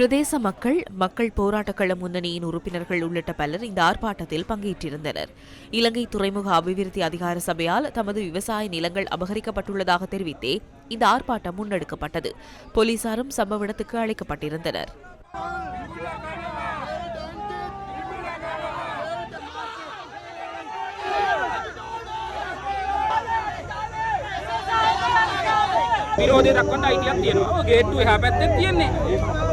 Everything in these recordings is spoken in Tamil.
பிரதேச மக்கள் மக்கள் போராட்டக்கள முன்னணியின் உறுப்பினர்கள் உள்ளிட்ட பலர் இந்த ஆர்ப்பாட்டத்தில் பங்கேற்றிருந்தனர். இலங்கை துறைமுக அபிவிருத்தி அதிகார சபையால் தமது விவசாய நிலங்கள் அபகரிக்கப்பட்டுள்ளதாக தெரிவித்தே இந்த ஆர்ப்பாட்டம் முன்னெடுக்கப்பட்டது. போலீசாரும் சம்பவ இடத்துக்கு அழைக்கப்பட்டிருந்தனர். විරෝධය දක්වන්න අයිතියක් තියෙනවා. ඔය ගේට්ටුව එහා පැත්තේ තියෙන්නේ.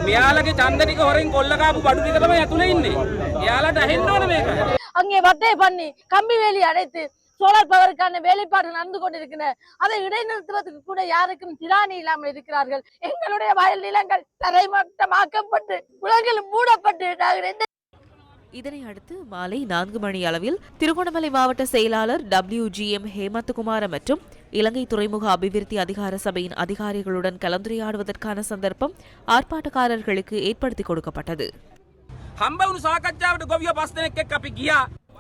මෙයාලගේ ඡන්ද ටික හොරෙන් කොල්ල කාපු බඩු ටික තමයි ඇතුලේ ඉන්නේ. එයාලට ඇහෙන්න ඕන මේක. அங்கே வட்டை பண்ணி கம்பி வேலி அடைத்து சோலார் பவருக்கான வேலைப்பாடு நடந்து கொண்டிருக்கின்றன அதை இடைநிறுத்துவதற்கு கூட யாருக்கும் திராணி இல்லாமல் இருக்கிறார்கள் எங்களுடைய வயல் நிலங்கள் தரைமட்டமாக்கப்பட்டு உலகில் மூடப்பட்டு நாங்கள் எந்த இதனை அடுத்து மாலை நான்கு மணி அளவில் திருகோணமலை மாவட்ட செயலாளர் டபிள்யூ ஜி எம் ஹேமந்தகுமார மற்றும் இலங்கை துறைமுக அபிவிருத்தி அதிகார சபையின் அதிகாரிகளுடன் கலந்துரையாடுவதற்கான சந்தர்ப்பம் ஆர்ப்பாட்டக்காரர்களுக்கு ஏற்படுத்தி கொடுக்கப்பட்டது.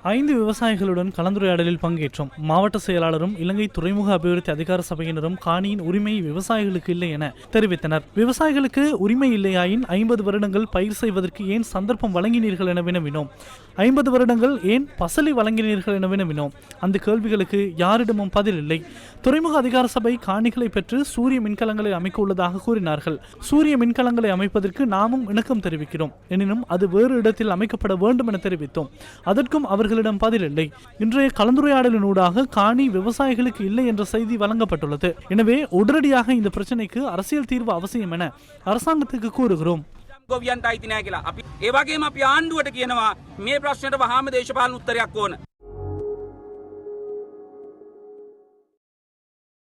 ஐந்து விவசாயிகளுடன் கலந்துரையாடலில் பங்கேற்றோம். மாவட்ட செயலாளரும் இலங்கை துறைமுக அபிவிருத்தி அதிகார சபையினரும் காணியின் உரிமை விவசாயிகளுக்கு இல்லை என தெரிவித்தனர். விவசாயிகளுக்கு உரிமை இல்லையாயின் ஐம்பது வருடங்கள் பயிர் செய்வதற்கு ஏன் சந்தர்ப்பம் வழங்கினீர்கள் என வினவினோம். ஐம்பது வருடங்கள் ஏன் பசலி வழங்கினீர்கள் என வினவினோம். அந்த கேள்விகளுக்கு யாரிடமும் பதில் இல்லை. துறைமுக அதிகார சபை காணிகளை பெற்று சூரிய மின்கலங்களை அமைக்க உள்ளதாக கூறினார்கள். சூரிய மின்கலங்களை அமைப்பதற்கு நாமும் இணக்கம் தெரிவிக்கிறோம். எனினும் அது வேறு இடத்தில் அமைக்கப்பட வேண்டும் என தெரிவித்தோம். அதற்கும் அவர்கள் பதில் இல்லை இன்றைய கலந்துரையாடலினூடாக காணி விவசாயிகளுக்கு இல்லை என்ற செய்தி வழங்கப்பட்டுள்ளது எனவே உடனடியாக இந்த பிரச்சனைக்கு அரசியல் தீர்வு அவசியம் என அரசாங்கத்துக்கு கூறுகிறோம் ගොවියන්ට අයිති නෑ කියලා. අපි ඒ වගේම අපි ආණ්ඩුවට කියනවා මේ ප්‍රශ්නෙට වහාම දේශපාලන උත්තරයක් ඕන.